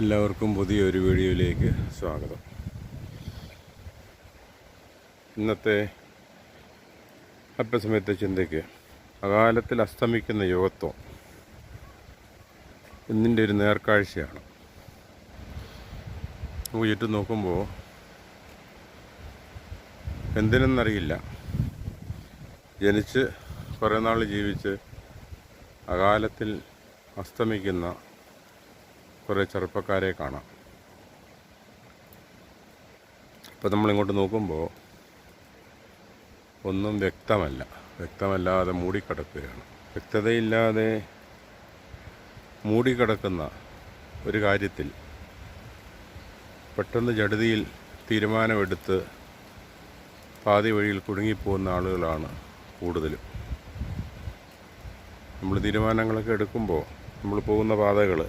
എല്ലാവർക്കും പുതിയൊരു വീഡിയോയിലേക്ക് സ്വാഗതം. ഇന്നത്തെ അല്പസമയത്തെ ചിന്തയ്ക്ക് അകാലത്തിൽ അസ്തമിക്കുന്ന യുവത്വം എന്നിന്റെ ഒരു നേർക്കാഴ്ചയാണ്. നമുക്ക് ചുറ്റും നോക്കുമ്പോൾ എന്തിനെന്നറിയില്ല. ജനിച്ച് കുറേ നാൾ ജീവിച്ച് അകാലത്തിൽ അസ്തമിക്കുന്ന കുറേ ചെറുപ്പക്കാരെ കാണാം. ഇപ്പോൾ നമ്മളിങ്ങോട്ട് നോക്കുമ്പോൾ ഒന്നും വ്യക്തമല്ല. വ്യക്തമല്ലാതെ മൂടിക്കിടക്കുകയാണ്. വ്യക്തതയില്ലാതെ മൂടിക്കിടക്കുന്ന ഒരു കാര്യത്തിൽ പെട്ടെന്ന് ജഡതിയിൽ തീരുമാനമെടുത്ത് പാതി വഴിയിൽ കുടുങ്ങിപ്പോകുന്ന ആളുകളാണ് കൂടുതലും. നമ്മൾ തീരുമാനങ്ങളൊക്കെ എടുക്കുമ്പോൾ നമ്മൾ പോകുന്ന പാതകൾ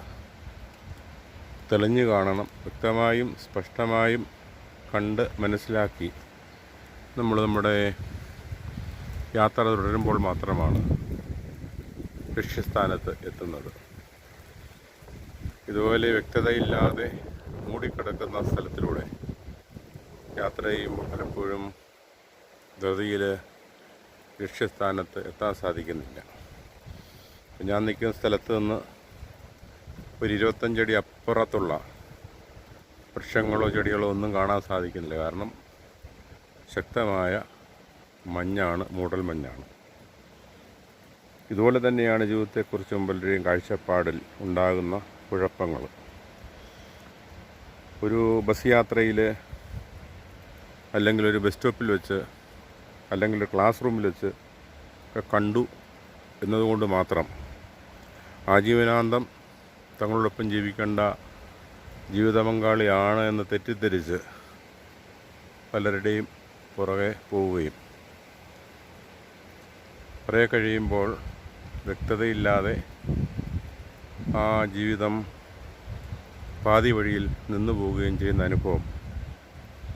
തെളിഞ്ഞു കാണണം. വ്യക്തമായും സ്പഷ്ടമായും കണ്ട് മനസ്സിലാക്കി നമ്മൾ നമ്മുടെ യാത്ര തുടരുമ്പോൾ മാത്രമാണ് ലക്ഷ്യസ്ഥാനത്ത് എത്തുന്നത്. ഇതുപോലെ വ്യക്തതയില്ലാതെ മൂടിക്കിടക്കുന്ന സ്ഥലത്തിലൂടെ യാത്ര ചെയ്യുമ്പോൾ പലപ്പോഴും ധൃതിയിൽ ലക്ഷ്യസ്ഥാനത്ത് എത്താൻ സാധിക്കുന്നില്ല. ഞാൻ നിൽക്കുന്ന സ്ഥലത്ത് നിന്ന് ഒരു ഇരുപത്തഞ്ചടി അപ്പുറത്തുള്ള വൃക്ഷങ്ങളോ ചെടികളോ ഒന്നും കാണാൻ സാധിക്കുന്നില്ല. കാരണം ശക്തമായ മഞ്ഞാണ് മൂടൽ മഞ്ഞാണ്. ഇതുപോലെ തന്നെയാണ് ജീവിതത്തെക്കുറിച്ചും പലരുടെയും കാഴ്ചപ്പാടിൽ ഉണ്ടാകുന്ന കുഴപ്പങ്ങൾ. ഒരു ബസ് യാത്രയിൽ അല്ലെങ്കിൽ ഒരു ബസ് സ്റ്റോപ്പിൽ വെച്ച് അല്ലെങ്കിൽ ഒരു ക്ലാസ് റൂമിൽ വെച്ച് ഒക്കെ കണ്ടു എന്നതുകൊണ്ട് മാത്രം ആജീവനാന്തം തങ്ങളോടൊപ്പം ജീവിക്കേണ്ട ജീവിത പങ്കാളിയാണ് എന്ന് തെറ്റിദ്ധരിച്ച് പലരുടെയും പുറകെ പോവുകയും. കുറേ കഴിയുമ്പോൾ വ്യക്തതയില്ലാതെ ആ ജീവിതം പാതി വഴിയിൽ നിന്നു പോവുകയും ചെയ്യുന്ന അനുഭവം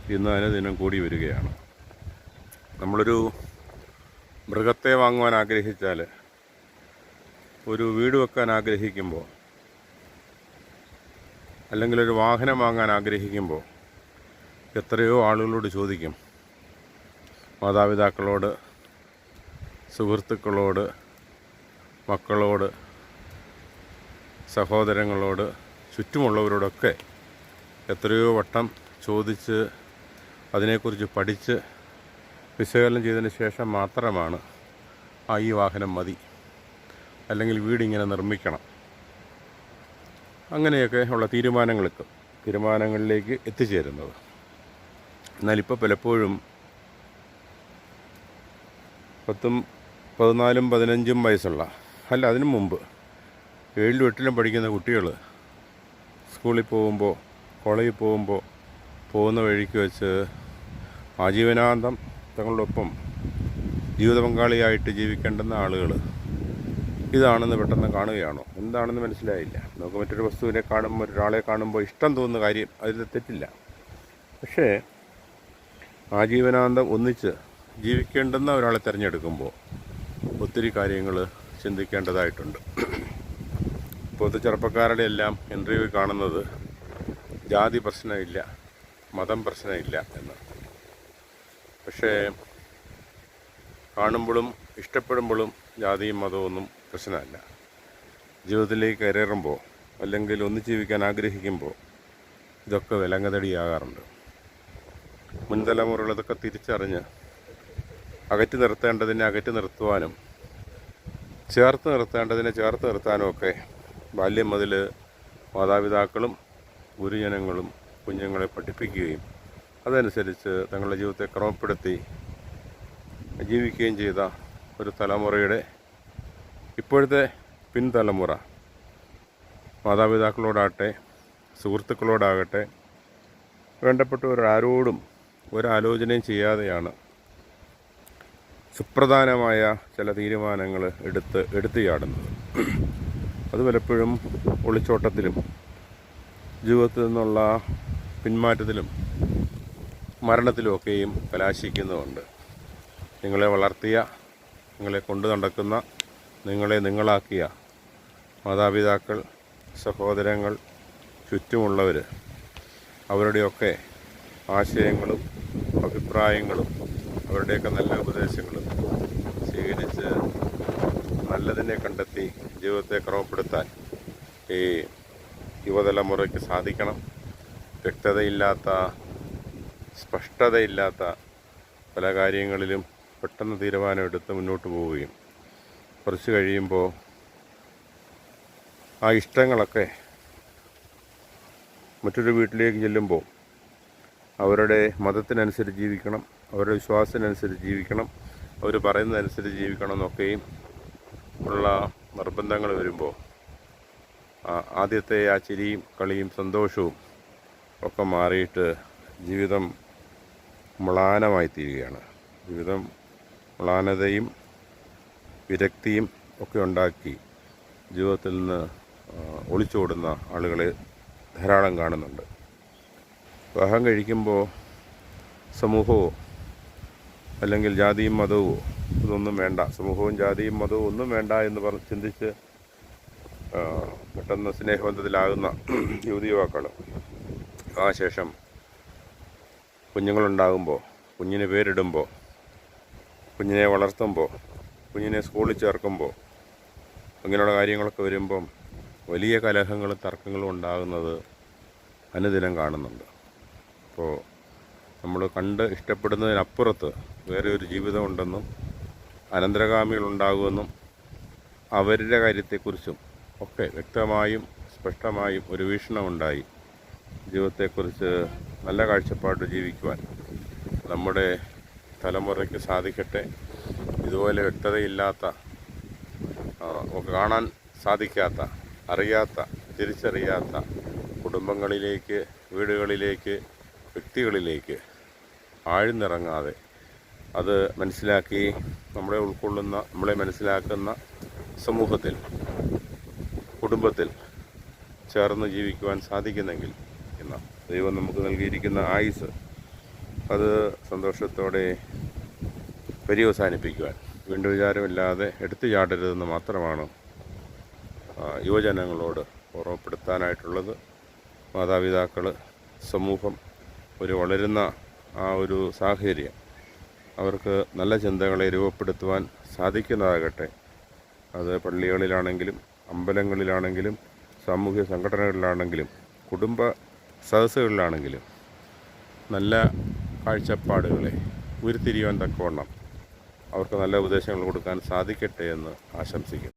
ഇന്ന് അനുദിനം കൂടി വരികയാണ്. നമ്മളൊരു മൃഗത്തെ വാങ്ങുവാൻ ആഗ്രഹിച്ചാൽ ഒരു വീട് വെക്കാൻ ആഗ്രഹിക്കുമ്പോൾ അല്ലെങ്കിൽ ഒരു വാഹനം വാങ്ങാൻ ആഗ്രഹിക്കുമ്പോൾ എത്രയോ ആളുകളോട് ചോദിക്കും. മാതാപിതാക്കളോട് സുഹൃത്തുക്കളോട് മക്കളോട് സഹോദരങ്ങളോട് ചുറ്റുമുള്ളവരോടൊക്കെ എത്രയോ വട്ടം ചോദിച്ച് അതിനെക്കുറിച്ച് പഠിച്ച് വിശകലനം ചെയ്തതിന് ശേഷം മാത്രമാണ് ആ ഈ വാഹനം മതി. അല്ലെങ്കിൽ വീടിങ്ങനെ നിർമ്മിക്കണം. അങ്ങനെയൊക്കെ ഉള്ള തീരുമാനങ്ങളെത്തും തീരുമാനങ്ങളിലേക്ക് എത്തിച്ചേരുന്നത്. എന്നാലിപ്പോൾ പലപ്പോഴും പത്തും പതിനാലും പതിനഞ്ചും വയസ്സുള്ള അല്ല അതിനു മുമ്പ് ഏഴിലും എട്ടിലും പഠിക്കുന്ന കുട്ടികൾ സ്കൂളിൽ പോകുമ്പോൾ കോളേജിൽ പോകുമ്പോൾ പോകുന്ന വഴിക്ക് വെച്ച് ആജീവനാന്തം തങ്ങളോടൊപ്പം ജീവിത പങ്കാളിയായിട്ട് ജീവിക്കേണ്ടുന്ന ആളുകൾ ഇതാണെന്ന് പെട്ടെന്ന് കാണുകയാണോ? എന്താണെന്ന് മനസ്സിലായില്ല. നമുക്ക് മറ്റൊരു വസ്തുവിനെ കാണുമ്പോൾ ഒരാളെ കാണുമ്പോൾ ഇഷ്ടം തോന്നുന്ന കാര്യം അതിൽ തെറ്റില്ല. പക്ഷേ ആജീവനാന്തം ഒന്നിച്ച് ജീവിക്കേണ്ടെന്ന് ഒരാളെ തിരഞ്ഞെടുക്കുമ്പോൾ ഒത്തിരി കാര്യങ്ങൾ ചിന്തിക്കേണ്ടതായിട്ടുണ്ട്. ഇപ്പോഴത്തെ ചെറുപ്പക്കാരുടെ എല്ലാം ഇന്റർവ്യൂ കാണുന്നത് ജാതി പ്രശ്നമില്ല മതം പ്രശ്നമില്ല എന്ന്. പക്ഷേ കാണുമ്പോഴും ഇഷ്ടപ്പെടുമ്പോഴും ജാതിയും മതവും ഒന്നും പ്രശ്നമല്ല. ജീവിതത്തിലേക്ക് കയറുമ്പോൾ അല്ലെങ്കിൽ ഒന്ന് ജീവിക്കാൻ ആഗ്രഹിക്കുമ്പോൾ ഇതൊക്കെ വിലങ്ങതടിയാകാറുണ്ട്. മുൻതലമുറകൾ ഇതൊക്കെ തിരിച്ചറിഞ്ഞ് അകറ്റി നിർത്തേണ്ടതിനെ അകറ്റി നിർത്തുവാനും ചേർത്ത് നിർത്തേണ്ടതിനെ ചേർത്ത് നിർത്താനും ഒക്കെ ബാല്യം മുതൽ മാതാപിതാക്കളും ഗുരുജനങ്ങളും കുഞ്ഞുങ്ങളെ പഠിപ്പിക്കുകയും അതനുസരിച്ച് തങ്ങളുടെ ജീവിതത്തെ ക്രമപ്പെടുത്തി ജീവിക്കുകയും ചെയ്ത ഒരു തലമുറയുടെ ഇപ്പോഴത്തെ പിൻതലമുറ മാതാപിതാക്കളോടാകട്ടെ സുഹൃത്തുക്കളോടാകട്ടെ വേണ്ടപ്പെട്ടവരാരോടും ഒരാലോചനയും ചെയ്യാതെയാണ് സുപ്രധാനമായ ചില തീരുമാനങ്ങൾ എടുത്ത് എടുത്തു ചാടുന്നത്. അത് പലപ്പോഴും ഒളിച്ചോട്ടത്തിലും ജീവിതത്തിൽ നിന്നുള്ള പിന്മാറ്റത്തിലും മരണത്തിലുമൊക്കെയും കലാശിക്കുന്നുമുണ്ട് നിങ്ങളെ വളർത്തിയ നിങ്ങളെ കൊണ്ടു നടക്കുന്ന നിങ്ങളെ നിങ്ങളാക്കിയ മാതാപിതാക്കൾ സഹോദരങ്ങൾ ചുറ്റുമുള്ളവർ അവരുടെയൊക്കെ ആശയങ്ങളും അഭിപ്രായങ്ങളും അവരുടെയൊക്കെ നല്ല ഉപദേശങ്ങളും സ്വീകരിച്ച് നല്ലതിനെ കണ്ടെത്തി ജീവിതത്തെ ക്രമപ്പെടുത്താൻ ഈ യുവതലമുറയ്ക്ക് സാധിക്കണം. വ്യക്തതയില്ലാത്ത സ്പഷ്ടതയില്ലാത്ത പല കാര്യങ്ങളിലും പെട്ടെന്ന് തീരുമാനമെടുത്ത് മുന്നോട്ട് പോവുകയും കുറച്ച് കഴിയുമ്പോൾ ആ ഇഷ്ടങ്ങളൊക്കെ മറ്റൊരു വീട്ടിലേക്ക് ചെല്ലുമ്പോൾ അവരുടെ മതത്തിനനുസരിച്ച് ജീവിക്കണം അവരുടെ വിശ്വാസത്തിനനുസരിച്ച് ജീവിക്കണം അവർ പറയുന്നതനുസരിച്ച് ജീവിക്കണം എന്നൊക്കെയും ഉള്ള നിർബന്ധങ്ങൾ വരുമ്പോൾ ആദ്യത്തെ ആ ചിരിയും കളിയും സന്തോഷവും ഒക്കെ മാറിയിട്ട് ജീവിതം മ്ലാനമായി തീരുകയാണ് ജീവിതം മ്ലാനതയും വിരക്തിയും ഒക്കെ ഉണ്ടാക്കി ജീവിതത്തിൽ നിന്ന് ഒളിച്ചോടുന്ന ആളുകളെ ധാരാളം കാണുന്നുണ്ട്. വിവാഹം കഴിക്കുമ്പോൾ സമൂഹമോ അല്ലെങ്കിൽ ജാതിയും മതവും ഇതൊന്നും വേണ്ട. സമൂഹവും ജാതിയും മതവും ഒന്നും വേണ്ട എന്ന് പറഞ്ഞ് ചിന്തിച്ച് പെട്ടെന്ന് സ്നേഹബന്ധത്തിലാകുന്ന യുവതി യുവാക്കൾ ആ ശേഷം കുഞ്ഞുങ്ങളുണ്ടാകുമ്പോൾ കുഞ്ഞിന് പേരിടുമ്പോൾ കുഞ്ഞിനെ വളർത്തുമ്പോൾ കുഞ്ഞിനെ സ്കൂളിൽ ചേർക്കുമ്പോൾ ഇങ്ങനെയുള്ള കാര്യങ്ങളൊക്കെ വരുമ്പം വലിയ കലഹങ്ങളും തർക്കങ്ങളും ഉണ്ടാകുന്നത് അനുദിനം കാണുന്നുണ്ട്. അപ്പോൾ നമ്മൾ കണ്ട് ഇഷ്ടപ്പെടുന്നതിനപ്പുറത്ത് വേറെ ഒരു ജീവിതമുണ്ടെന്നും അനന്തരഗാമികളുണ്ടാകുമെന്നും അവരുടെ കാര്യത്തെക്കുറിച്ചും ഒക്കെ വ്യക്തമായും സ്പഷ്ടമായും ഒരു വീക്ഷണമുണ്ടായി. ജീവിതത്തെക്കുറിച്ച് നല്ല കാഴ്ചപ്പാട് ജീവിക്കുവാൻ നമ്മുടെ തലമുറയ്ക്ക് സാധിക്കട്ടെ. ഇതുപോലെ വ്യക്തതയില്ലാത്ത കാണാൻ സാധിക്കാത്ത അറിയാത്ത തിരിച്ചറിയാത്ത കുടുംബങ്ങളിലേക്ക് വീടുകളിലേക്ക് വ്യക്തികളിലേക്ക് ആഴ്ന്നിറങ്ങാതെ അത് മനസ്സിലാക്കി നമ്മളെ ഉൾക്കൊള്ളുന്ന നമ്മളെ മനസ്സിലാക്കുന്ന സമൂഹത്തിൽ കുടുംബത്തിൽ ചേർന്ന് ജീവിക്കുവാൻ സാധിക്കുന്നെങ്കിൽ എന്ന ദൈവം നമുക്ക് നൽകിയിരിക്കുന്ന ആയുസ് അത് സന്തോഷത്തോടെ പര്യവസാനിപ്പിക്കുവാൻ. വീണ്ടും വിചാരമില്ലാതെ എടുത്തു ചാടരുതെന്ന് മാത്രമാണ് യുവജനങ്ങളോട് ഓർമ്മപ്പെടുത്താനായിട്ടുള്ളത്. മാതാപിതാക്കൾ സമൂഹം ഒരു വളരുന്ന ആ ഒരു സാഹചര്യം. അവർക്ക് നല്ല ചിന്തകളെ രൂപപ്പെടുത്തുവാൻ സാധിക്കുന്നതാകട്ടെ. അത് പള്ളികളിലാണെങ്കിലും അമ്പലങ്ങളിലാണെങ്കിലും സാമൂഹ്യ സംഘടനകളിലാണെങ്കിലും കുടുംബ സദസ്സുകളിലാണെങ്കിലും നല്ല കാഴ്ചപ്പാടുകളെ ഉരുത്തിരിയുവാൻ തക്കവണ്ണം അവർക്ക് നല്ല ഉപദേശങ്ങൾ കൊടുക്കാൻ സാധിക്കട്ടെ എന്ന് ആശംസിക്കുന്നു.